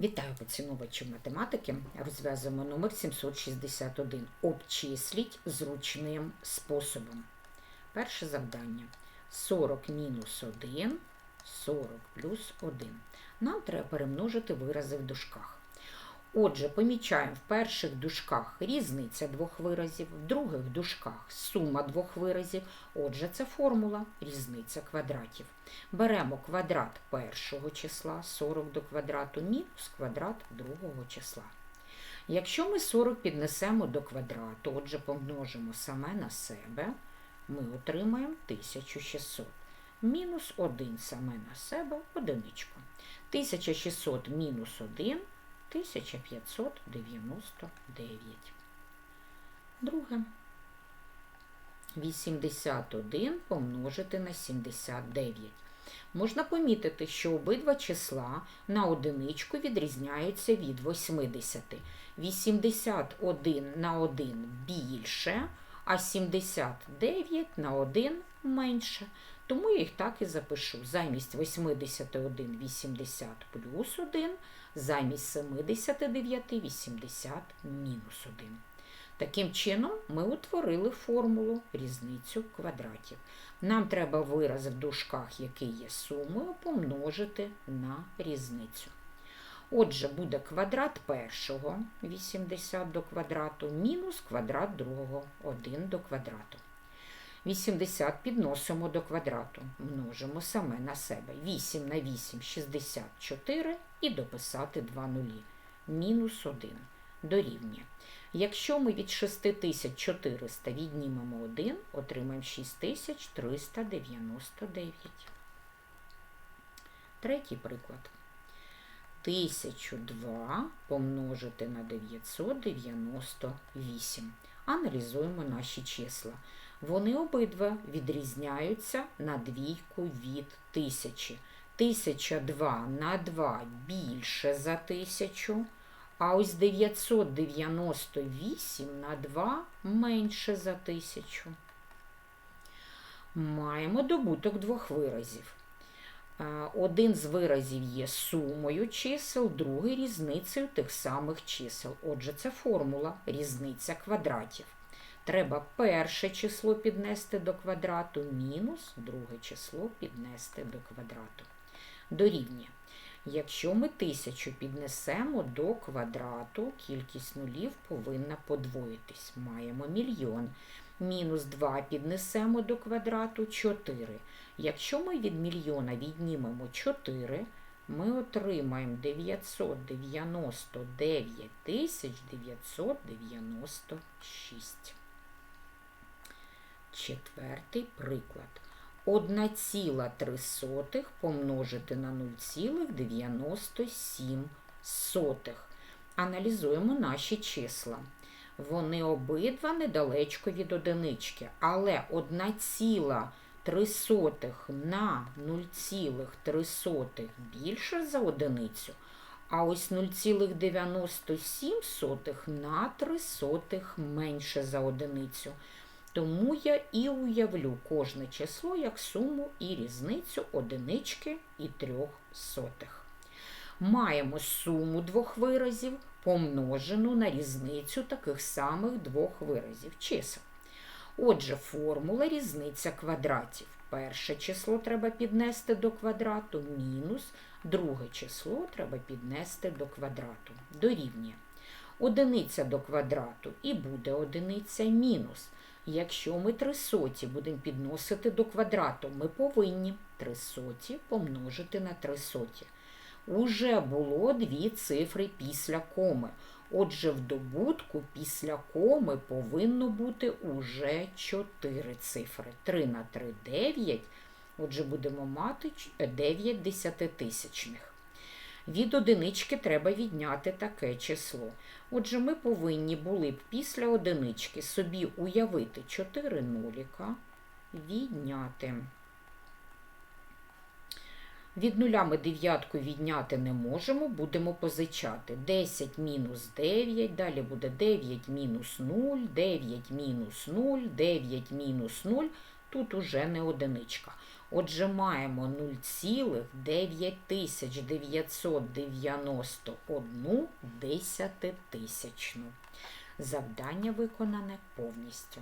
Вітаю поціновувачів математики. Розв'язуємо номер 761. Обчисліть зручним способом. Перше завдання. 40 мінус 1, 40 плюс 1. Нам треба перемножити вирази в дужках. Отже, помічаємо в перших дужках різниця двох виразів, в других дужках сума двох виразів. Отже, це формула різниця квадратів. Беремо квадрат першого числа 40 до квадрату мінус квадрат другого числа. Якщо ми 40 піднесемо до квадрату, отже, помножимо саме на себе, ми отримаємо 1600. Мінус 1 саме на себе одиничку. 1600 мінус 1 1599. Друге. 81 помножити на 79. Можна помітити, що обидва числа на одиничку відрізняються від 80. 81 на 1 більше, а 79 на 1 менше. Тому я їх так і запишу. Замість 81 80 плюс 1, замість 79 80 мінус 1. Таким чином, ми утворили формулу різницю квадратів. Нам треба вираз в дужках, який є сумою, помножити на різницю. Отже, буде квадрат першого 80 до квадрату, мінус квадрат другого 1 до квадрату. 80 підносимо до квадрату, множимо саме на себе. 8 на 8 64 і дописати 2 нулі. Мінус 1 дорівнює. Якщо ми від 6400 віднімемо 1, отримаємо 6399. Третій приклад. 1002 помножити на 998. Аналізуємо наші числа. Вони обидва відрізняються на двійку від тисячі. 1002 на 2 більше за 1000, а ось 998 на 2 менше за 1000. Маємо добуток двох виразів. Один з виразів є сумою чисел, другий різницею тих самих чисел. Отже, це формула різниця квадратів. Треба перше число піднести до квадрату, мінус друге число піднести до квадрату. Дорівнює. Якщо ми тисячу піднесемо до квадрату, кількість нулів повинна подвоїтись. Маємо мільйон. Мінус 2 піднесемо до квадрату 4. Якщо ми від мільйона віднімемо 4, ми отримаємо 999 996. Четвертий приклад. 1,3 помножити на 0,97. Аналізуємо наші числа. Вони обидва недалечко від одинички, але 1,3 на 0,3 більше за одиницю, а ось 0,97 на 3 менше за одиницю. Тому я і уявлю кожне число як суму і різницю одинички і трьох сотих. Маємо суму двох виразів, помножену на різницю таких самих двох виразів чисел. Отже, формула різниця квадратів. Перше число треба піднести до квадрату, мінус, друге число треба піднести до квадрату. Дорівнює. Одиниця до квадрату і буде одиниця мінус. Якщо ми три соті будемо підносити до квадрату, ми повинні три соті помножити на три соті. Уже було дві цифри після коми. Отже, в добутку після коми повинно бути уже 4 цифри. 3 на 3 – 9. Отже, будемо мати 9 десятитисячних. Від одинички треба відняти таке число. Отже, ми повинні були б після одинички собі уявити 4 нуліка, відняти. Від нуля ми дев'ятку відняти не можемо, будемо позичати 10 мінус 9, далі буде 9 мінус 0, 9 мінус 0, 9 мінус 0, тут уже не одиничка. Отже, маємо 0,9991 десятитисячну. Завдання виконане повністю.